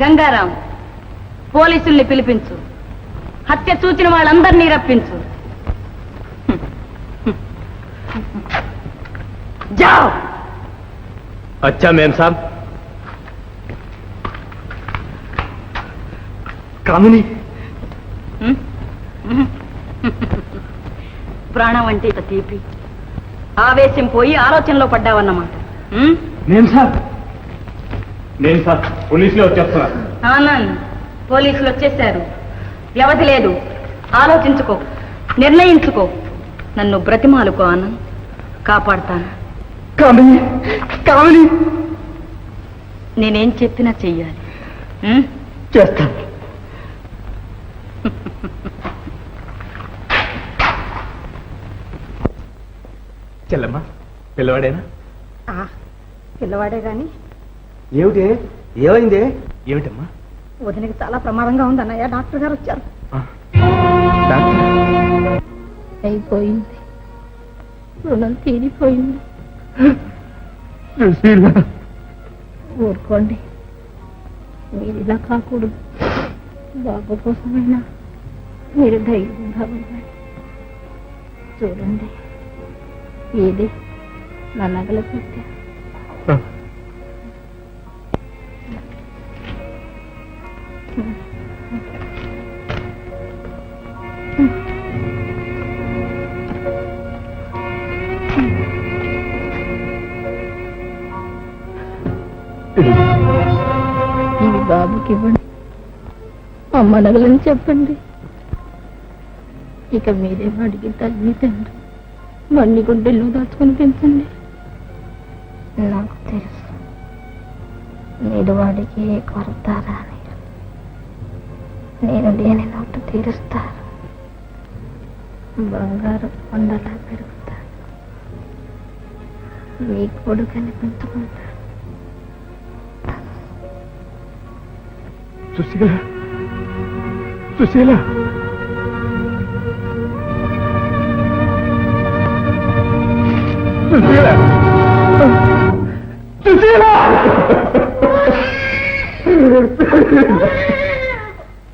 గంగారాం పోలీసుల్ని పిలిపించు హత్య చూచిన వాళ్ళందరినీ రప్పించు జావ్ अच्छा मैम साहब కామిని ప్రాణం అంటే ఇంత తీపి ఆవేశం పోయి ఆలోచనలో పడ్డావన్నమాట ఉం? నేను సార్ నేను సార్ పోలీసులే వచ్చేస్తున్నా ఆనంద్ పోలీసులు వచ్చేశారు. వ్యవధి లేదు. ఆలోచించుకో నిర్ణయించుకో. నన్ను బ్రతిమాలుకో ఆనంద్ కాపాడుతాను. కామిని కామిని. నేనేం చెప్పినా చెయ్యాలి. ఉం? చేస్తాను చెల్లమ్మా పిల్లవాడేనా? పిల్లవాడే గాని. ఏమిటి? ఏమైంది? ఏమిటమ్మా? వదినకి చాలా ప్రమాదంగా ఉంది అన్నయ్య. డాక్టర్ గారు వచ్చారు. అయిపోయింది. రుణం తీరిపోయింది. ఊరుకోండి. మీరు ఇలా కాకూడదు. బాబు కోసమైనా మీరు ధైర్యంగా ఉండండి. చూడండి. ఏది? నా నగల పెట్టా ఇవి బాబుకి ఇవ్వండి. అమ్మ నగలని చెప్పండి. ఇక మీరే వాడికి తల్లి తండ్రి. మన్ని గుండెల్లో దాచుకొని పెంచండి. నాకు తెలుసు. మీరు వాడికి కొరతారా అని నేను లేని లోటు తీరుస్తాను బంగారు కొండలా పెరుగుతాను మీ కొడుకని పెంచుకుంటాను సుశీల సుశీల. సుశీల సుశీల.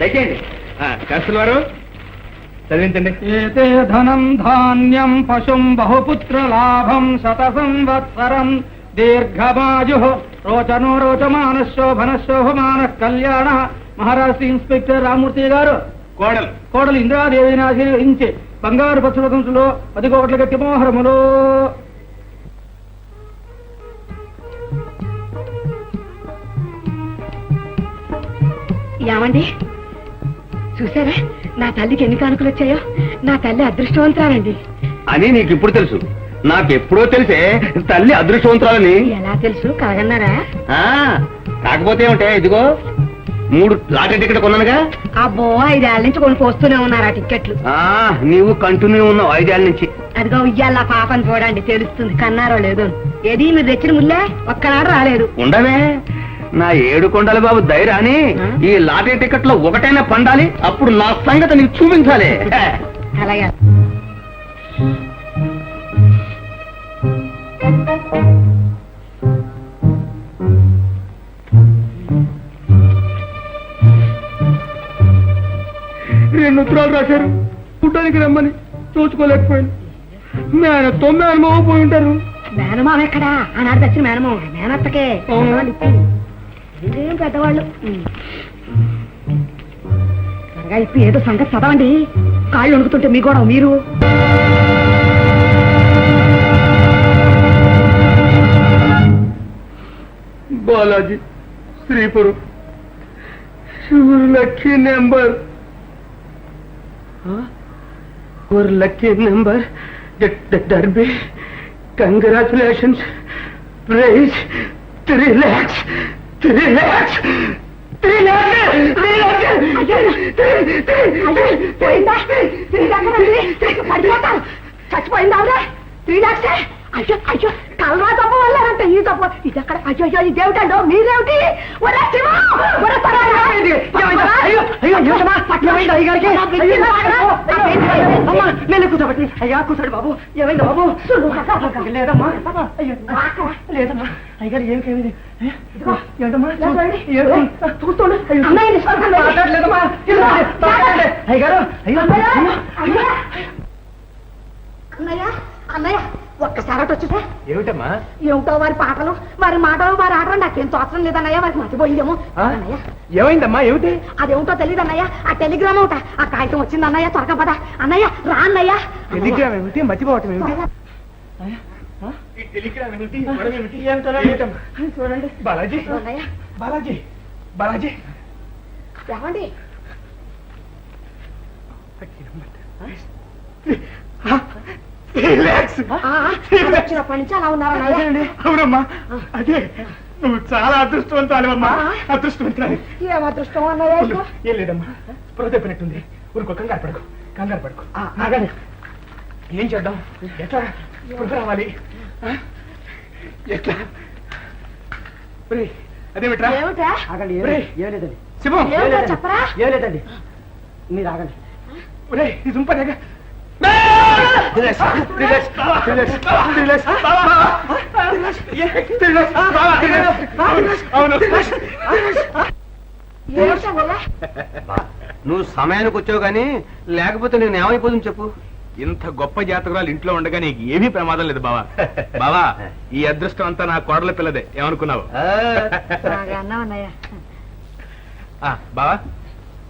దయచేయండి. కస్తులు వారు చదివించండి. ఏతే ధనం ధాన్యం పశుం బహుపుత్ర లాభం శత సంవత్సరం దీర్ఘమాయు రోచనో రోచమాన శోభన శోభమాన కళ్యాణ. మహారాష్ట్ర ఇన్స్పెక్టర్ రామూర్తి గారు కోడలు. కోడలు ఇందిరాదేవిని ఆశీర్వదించి బంగారు పశువకంసులో పది కోట్ల గట్టి మోహరములో ఏమండి చూసారా? నా తల్లికి ఎన్ని కానుకలు వచ్చాయో? నా తల్లి అదృష్టవంతురాలండి. అని నీకు ఇప్పుడు తెలుసు. నాకెప్పుడో తెలిసే తల్లి అదృష్టవంతురాలని. ఎలా తెలుసు? కలగన్నారా? ఆ, కాకపోతే ఏమిటే ఇదిగో మూడు లాటరీ టికెట్ కొన్నానుగా. అబ్బో ఐదేళ్ళ నుంచి కొని పోస్తూనే ఉన్నారు ఆ టిక్కెట్లు. నీవు కంటిన్యూ ఉన్నావు ఐదేళ్ళ నుంచి. అదిగో ఇయ్యాల పాపని చూడండి తెలుస్తుంది. కన్నారో లేదో. ఏది మీరు తెచ్చిన ముల్లే? ఒక్కనాడు రాలేదు. ఉండవే. నా ఏడు కొండల బాబు ధైర్యాన్ని ఈ లాటరీ టికెట్లో ఒకటైనా పండాలి అప్పుడు నా సంగతి నీకు చూపించాలి. రెండు ఉత్తరాలు రాశారు. పుట్టానికి రమ్మని. చూసుకోలేకపోయాను. మేన తొమ్మిది అనుభవం పోయి ఉంటారు. మేనమావ ఎక్కడా? ఆనాడు తెచ్చిన మేనమో మేనత్తకే. ఇదేం పెద్దవాళ్ళు? త్వరగా ఇప్పి ఏదో సంగతి చదవండి. కాళ్ళు వణుకుతుంటే మీ కూడా మీరు. బాలాజీ శ్రీపురం. శివుడు లక్కీ నెంబర్. ஒரு lucky number. Derby congratulations. Prize. Three lakhs three lakhs three చచ్చిపోయింది? త్రీ లాక్స్ అయ్యో అయ్యో కలరా తప్ప వల్లారంట ఈ తప్ప ఇది అక్కడ అయ్యో అయ్యో ఇదేమిటండో మీరేమిటి ఒరే శివ ఒరే పరారా. అయ్యో అయ్యో ఏమిటమ్మా? ఏమైంది అయ్యగారికి? అమ్మా, నేను కూర్చోబెట్టి అయ్యా కూర్చోండి బాబు ఏమైంది బాబు లేదమ్మా అయ్యో లేదమ్మా అయ్యగారు ఏమి ఏమైంది ఏమిటమ్మా చూస్తుండు అయ్యగారు అయ్యో అమ్మా, అయ్యో. అన్నయ్య అన్నయ్య వచ్చేసా ఏమిటమ్మా? ఏమిటో వారి పాటలు వారి మాటలు వారి ఆటలు నాకేం తోచడం లేదన్నయ్య వారికి మర్చిపోయిందేమో ఏమైందమ్మా? ఏమిటి? అదేమిటో తెలియదు అన్నయ్య ఆ టెలిగ్రామ్ ఒకట ఆ కాగితం వచ్చింది అన్నయ్య త్వరగా పద. అన్నయ్య రా అన్నయ్య. టెలిగ్రామ్ ఏమిటి? మర్చిపోవటం ఏమిటి? టెలిగ్రామ్? చూడండి. బాలాజీ. అన్నయ్య బాలాజీ. బాలాజీ. ఏమండి? వాళ్ళు వచ్చినప్పటి నుంచి అలా ఉన్నారు అన్నయ్య అవునమ్మా. అదే నువ్వు చాలా అదృష్టవంతాలమ్మా అదృష్టవంతురాలి. ఏం అదృష్టం. ఇదిగో. ఏం లేదమ్మా. స్పృహ తప్పినట్టుంది ఊరుకో కంగారు పడుకో కంగారు పడుకో. ఆగండి. ఏం చేద్దాం? ఎట్లా స్పృహ రావాలి? ఎట్లా? అదేమిట్రా? ఆగండి ఏలేదండి శివం! ఏమిటో చెప్పరా? ఏలేదండి మీరు ఆగండి. ఒరే ఇది అన్నయ్య? నువ్వు సమయానికి వచ్చావు గానీ లేకపోతే నేను ఏమైపోతుంది చెప్పు. ఇంత గొప్ప జాతకురాలు ఇంట్లో ఉండగా నీకు ఏమీ ప్రమాదం లేదు బావా. బావా ఈ అదృష్టం అంతా నా కోడల పిల్లదే. ఏమనుకున్నావు? బావా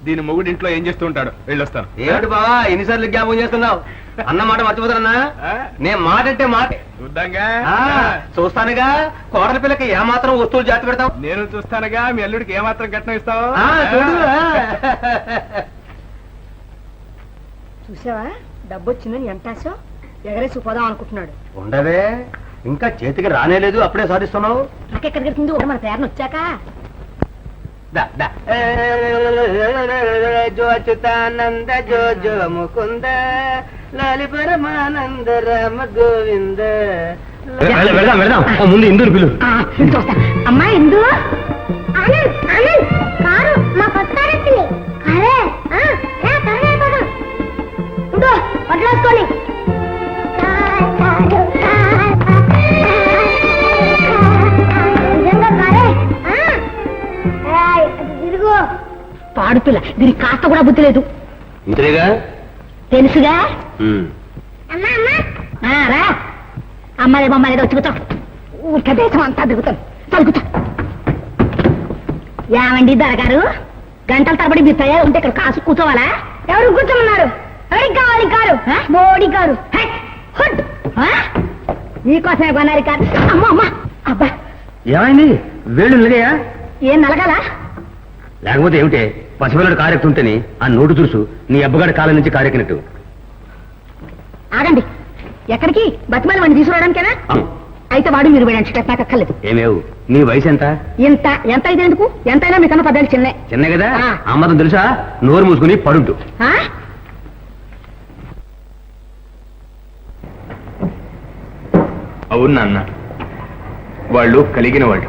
దీని మొగుడు ఇంట్లో ఏం చేస్తూ ఉంటాడు? వెళ్ళొస్తాను. ఏమిటి బావా ఎన్నిసార్లు జ్ఞాపకం చేస్తున్నావు? అన్న మాట మర్చిపోతానన్నా ఆ? నేను మాట అంటే మాట చూద్దాంగా ఆ, చూస్తానుగా కోడల పిల్లకి ఏమాత్రం వస్తువులు జాతి పెడతావు నేను చూస్తానుగా మీ అల్లుడికి ఏమాత్రం కట్నం ఇస్తావు. చూసావా డబ్బు వచ్చిందని ఎంత ఆశ ఎగరేసి పోదాం అనుకుంటున్నాడు ఉండవే ఇంకా చేతికి రానేలేదు అప్పుడే సాధిస్తున్నావు నాకెక్కడికి వెళ్తుంది మన పేరును వచ్చాక దా, దా. జో అచ్యుతానంద జో జో ముకుంద లాలి పరమానంద రామ గోవింద. వెళదాం వెళదాం. ముందు ఇందుని పిలు. అమ్మా ఎందు ఆనంద్ ఆనంద్. కారు మా కొత్త వచ్చింది. అరే రా, త్వరగా అయిపోదాం. ఉండు, వడ్లేసుకొని. పాడుపిల్ల దీనికి కాస్త కూడా బుద్ధి లేదు. ఇంతేగా తెలుసుగా? అమ్మా, అమ్మా. ఆ, రా. అమ్మాయి బొమ్మాయి వచ్చి కూర్చో. ఊరికే దేశం అంతా దిగుతాను తలుగుతా ఏమండి దొరగారు? గంటల తరబడి మీరు తయారు ఉంటే ఇక్కడ కాసు కూర్చోవాలా? ఎవరు కూర్చోమన్నారు? ఎవరికి కావాలి కారు? ఆ? మోడీ కారు హై, హుడ్. ఆ? నీకోసమే కొన్నారు కాదు అమ్మ అమ్మ. అబ్బా. ఏమైంది? వేళ్ళు నిలగాయా? ఏం నలగాల? లేకపోతే ఏమిటే? పసిపిల్లడు కారెక్తుంటేని ఆ నోటు చూసు నీ అబ్బగాడి కాలం నుంచి కారెక్కినట్టు. ఆగండి. ఎక్కడికి? బతిమాలి వాడిని తీసుకురావడానికేనా? అయితే వాడు మీరు వేయడానికి నాకు అక్కర్లేదు. ఏమేవు నీ వయసు ఎంత ఇంత ఎంత అయితే ఎందుకు? ఎంతైనా మీకన్నా పదాలు చిన్నే. చిన్న కదా? ఆ. అమ్మతం తెలుసా? నోరు మూసుకుని పడుంటు ఆ? అవును నాన్న. వాళ్ళు కలిగిన వాళ్ళు.